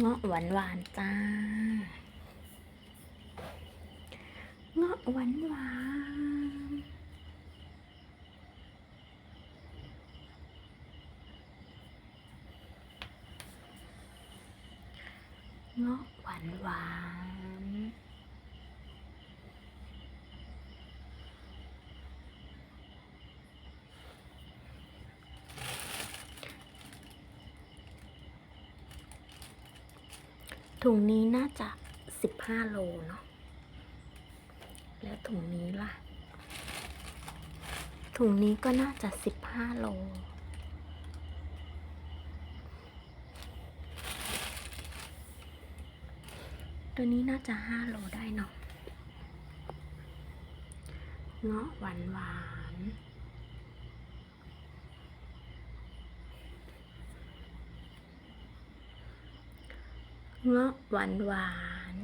เงาะหวานหวานจ้า เงาะหวานหวานเงาะหวานหวาน ถุงนี้น่าจะสิบห้าโลเนาะ แล้วถุงนี้ล่ะ ถุงนี้ก็น่าจะสิบห้าโล ตัวนี้น่าจะห้าโลได้เนาะ เงาะหวานหวาน เงาะหวานหวาน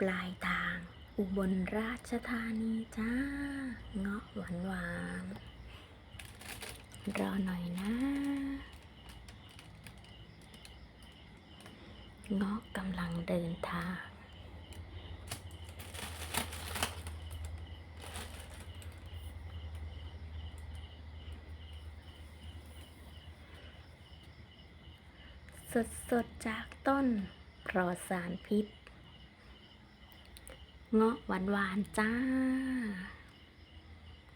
ปลายทางอุบลราชธานีจ้า เงาะหวานหวานรอหน่อยนะ เงาะกำลังเดินทาง สดสดจากต้นปลอดสารพิษ เงาะหวานหวานๆจ้า